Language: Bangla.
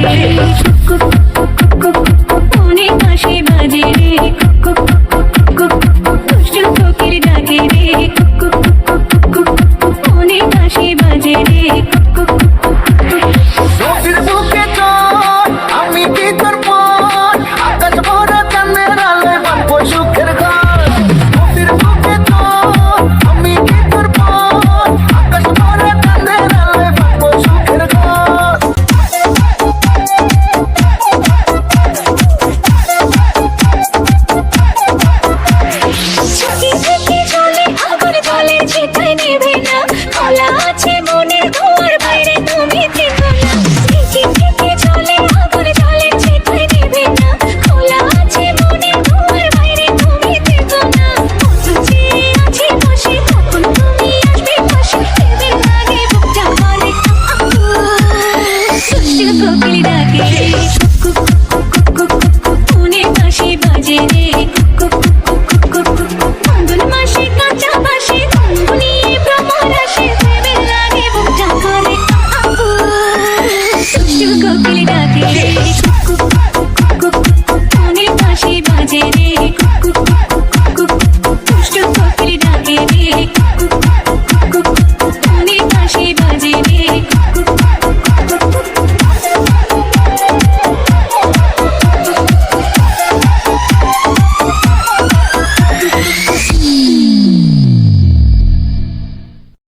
Hey. কোকিল ডাকে। মনে বাঁশি বাজে রে ফাল্গুন মাসে কাঁচা বাঁশি গুনগুনিয়ে ভ্রমর আসে প্রেমে লাগে বুকটা করে কোকিল ডাকে